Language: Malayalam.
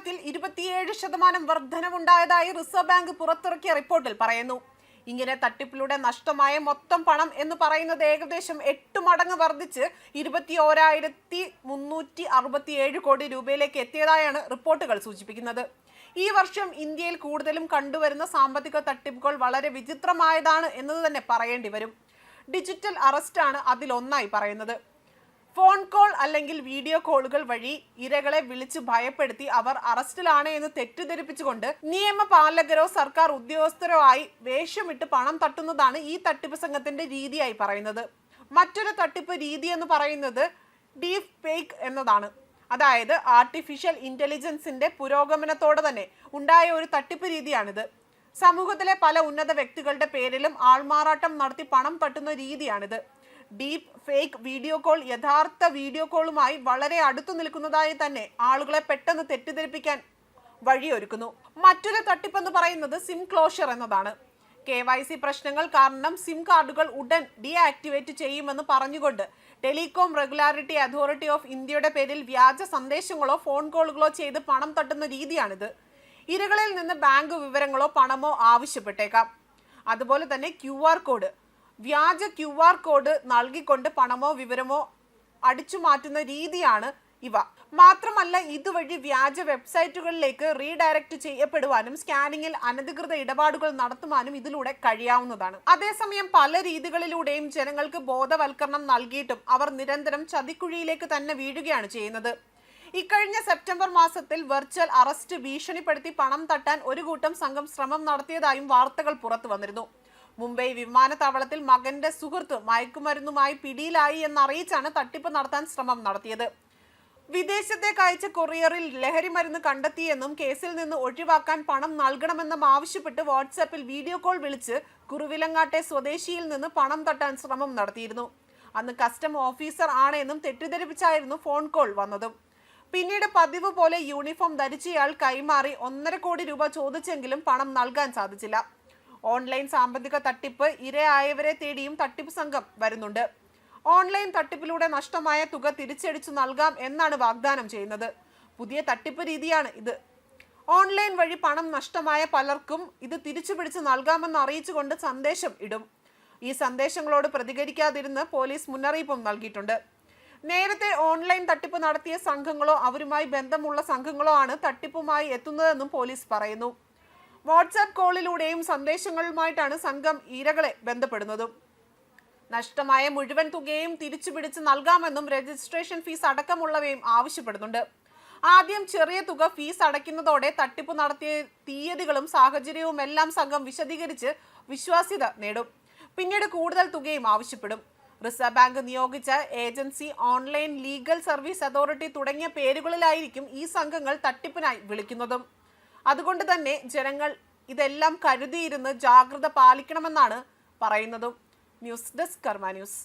വരുമാനത്തിൽ ഇരുപത്തിയേഴ് ശതമാനം വർധനവുണ്ടായതായി റിസർവ് ബാങ്ക് പുറത്തിറക്കിയ റിപ്പോർട്ടിൽ പറയുന്നു. ഇങ്ങനെ തട്ടിപ്പിലൂടെ നഷ്ടമായ മൊത്തം പണം എന്ന് പറയുന്നത് ഏകദേശം എട്ട് മടങ്ങ് വർദ്ധിച്ച് ഇരുപത്തി ഓരായിരത്തി മുന്നൂറ്റി അറുപത്തിയേഴ് കോടി രൂപയിലേക്ക് എത്തിയതായാണ് റിപ്പോർട്ടുകൾ സൂചിപ്പിക്കുന്നത്. ഈ വർഷം ഇന്ത്യയിൽ കൂടുതലും കണ്ടുവരുന്ന സാമ്പത്തിക തട്ടിപ്പുകൾ വളരെ വിചിത്രമായതാണ് എന്നത് തന്നെ പറയേണ്ടി വരും. ഡിജിറ്റൽ അറസ്റ്റാണ് അതിലൊന്നായി പറയുന്നത്. ഫോൺ കോൾ അല്ലെങ്കിൽ വീഡിയോ കോളുകൾ വഴി ഇരകളെ വിളിച്ച് ഭയപ്പെടുത്തി അവർ അറസ്റ്റിലാണ് എന്ന് തെറ്റിദ്ധരിപ്പിച്ചുകൊണ്ട് നിയമപാലകരോ സർക്കാർ ഉദ്യോഗസ്ഥരോ ആയി വേഷമിട്ട് പണം തട്ടുന്നതാണ് ഈ തട്ടിപ്പ് സംഘത്തിന്റെ രീതിയായി പറയുന്നത്. മറ്റൊരു തട്ടിപ്പ് രീതി എന്ന് പറയുന്നത് ഡീപ് ഫേക്ക് എന്നതാണ്. അതായത് ആർട്ടിഫിഷ്യൽ ഇന്റലിജൻസിന്റെ പുരോഗമനത്തോടെ തന്നെ ഉണ്ടായ ഒരു തട്ടിപ്പ് രീതിയാണിത്. സമൂഹത്തിലെ പല ഉന്നത വ്യക്തികളുടെ പേരിലും ആൾമാറാട്ടം നടത്തി പണം തട്ടുന്ന രീതിയാണിത്. ഡീപ് ഫേക്ക് വീഡിയോ കോൾ യഥാർത്ഥ വീഡിയോ കോളുമായി വളരെ അടുത്തു നിൽക്കുന്നതായി തന്നെ ആളുകളെ പെട്ടെന്ന് തെറ്റിദ്ധരിപ്പിക്കാൻ വഴിയൊരുക്കുന്നു. മറ്റൊരു തട്ടിപ്പെന്ന് പറയുന്നത് സിം ക്ലോഷർ എന്നതാണ്. കെ വൈ സി പ്രശ്നങ്ങൾ കാരണം സിം കാർഡുകൾ ഉടൻ ഡീആക്ടിവേറ്റ് ചെയ്യുമെന്ന് പറഞ്ഞുകൊണ്ട് ടെലികോം റെഗുലാരിറ്റി അതോറിറ്റി ഓഫ് ഇന്ത്യയുടെ പേരിൽ വ്യാജ സന്ദേശങ്ങളോ ഫോൺ കോളുകളോ ചെയ്ത് പണം തട്ടുന്ന രീതിയാണിത്. ഇരകളിൽ നിന്ന് ബാങ്ക് വിവരങ്ങളോ പണമോ ആവശ്യപ്പെട്ടേക്കാം. അതുപോലെ തന്നെ ക്യു ആർ കോഡ്. വ്യാജ ക്യു ആർ കോഡ് നൽകിക്കൊണ്ട് പണമോ വിവരമോ അടിച്ചു മാറ്റുന്ന രീതിയാണ് ഇവ. മാത്രമല്ല ഇതുവഴി വ്യാജ വെബ്സൈറ്റുകളിലേക്ക് റീഡയറക്ട് ചെയ്യപ്പെടുവാനും സ്കാനിങ്ങിൽ അനധികൃത ഇടപാടുകൾ നടത്തുവാനും ഇതിലൂടെ കഴിയാവുന്നതാണ്. അതേസമയം പല രീതികളിലൂടെയും ജനങ്ങൾക്ക് ബോധവൽക്കരണം നൽകിയിട്ടും അവർ നിരന്തരം ചതിക്കുഴിയിലേക്ക് തന്നെ വീഴുകയാണ് ചെയ്യുന്നത്. ഇക്കഴിഞ്ഞ സെപ്റ്റംബർ മാസത്തിൽ വെർച്വൽ അറസ്റ്റ് ഭീഷണിപ്പെടുത്തി പണം തട്ടാൻ ഒരു കൂട്ടം സംഘം ശ്രമം നടത്തിയതായും വാർത്തകൾ പുറത്തു വന്നിരുന്നു മുംബൈ വിമാനത്താവളത്തിൽ മകന്റെ സുഹൃത്ത് മയക്കുമരുന്നുമായി പിടിയിലായി എന്നറിയിച്ചാണ് തട്ടിപ്പ് നടത്താൻ ശ്രമം നടത്തിയത്. വിദേശത്തേക്ക് അയച്ച കൊറിയറിൽ ലഹരി മരുന്ന് കണ്ടെത്തിയെന്നും കേസിൽ നിന്ന് ഒഴിവാക്കാൻ പണം നൽകണമെന്നും ആവശ്യപ്പെട്ട് വാട്സാപ്പിൽ വീഡിയോ കോൾ വിളിച്ച് കുറുവിലങ്ങാട്ടെ സ്വദേശിയിൽ നിന്ന് പണം തട്ടാൻ ശ്രമം നടത്തിയിരുന്നു. അന്ന് കസ്റ്റം ഓഫീസർ ആണെന്നും തെറ്റിദ്ധരിപ്പിച്ചായിരുന്നു ഫോൺ കോൾ വന്നതും. പിന്നീട് പതിവ് പോലെ യൂണിഫോം ധരിച്ചയാൾ കൈമാറി ഒന്നര കോടി രൂപ ചോദിച്ചെങ്കിലും പണം നൽകാൻ സാധിച്ചില്ല. ഓൺലൈൻ സാമ്പത്തിക തട്ടിപ്പ് ഇരയായവരെ തേടിയും തട്ടിപ്പ് സംഘം വരുന്നുണ്ട്. ഓൺലൈൻ തട്ടിപ്പിലൂടെ നഷ്ടമായ തുക തിരിച്ചടിച്ചു നൽകാം എന്നാണ് വാഗ്ദാനം ചെയ്യുന്നത്. പുതിയ തട്ടിപ്പ് രീതിയാണ് ഇത്. ഓൺലൈൻ വഴി പണം നഷ്ടമായ പലർക്കും ഇത് തിരിച്ചു പിടിച്ച് നൽകാമെന്ന് അറിയിച്ചുകൊണ്ട് സന്ദേശം ഇടും. ഈ സന്ദേശങ്ങളോട് പ്രതികരിക്കാതിരുന്ന് പോലീസ് മുന്നറിയിപ്പും നൽകിയിട്ടുണ്ട്. നേരത്തെ ഓൺലൈൻ തട്ടിപ്പ് നടത്തിയ സംഘങ്ങളോ അവരുമായി ബന്ധമുള്ള സംഘങ്ങളോ ആണ് തട്ടിപ്പുമായി എത്തുന്നതെന്നും പോലീസ് പറയുന്നു. വാട്സാപ്പ് കോളിലൂടെയും സന്ദേശങ്ങളുമായിട്ടാണ് സംഘം ഇരകളെ ബന്ധപ്പെടുന്നതും. നഷ്ടമായ മുഴുവൻ തുകയും തിരിച്ചു പിടിച്ച് നൽകാമെന്നും രജിസ്ട്രേഷൻ ഫീസ് അടക്കമുള്ളവയും ആവശ്യപ്പെടുന്നുണ്ട്. ആദ്യം ചെറിയ തുക ഫീസ് അടയ്ക്കുന്നതോടെ തട്ടിപ്പ് നടത്തിയ തീയതികളും സാഹചര്യവും എല്ലാം സംഘം വിശദീകരിച്ച് വിശ്വാസ്യത നേടും. പിന്നീട് കൂടുതൽ തുകയും ആവശ്യപ്പെടും. റിസർവ് ബാങ്ക് നിയോഗിച്ച agency online legal service authority തുടങ്ങിയ പേരുകളിലായിരിക്കും ഈ സംഘങ്ങൾ തട്ടിപ്പിനായി വിളിക്കുന്നതും. അതുകൊണ്ട് തന്നെ ജനങ്ങൾ ഇതെല്ലാം കരുതിയിരുന്ന് ജാഗ്രത പാലിക്കണമെന്നാണ് പറയുന്നതും ന്യൂസ് ഡെസ്ക് കർമ്മ ന്യൂസ്.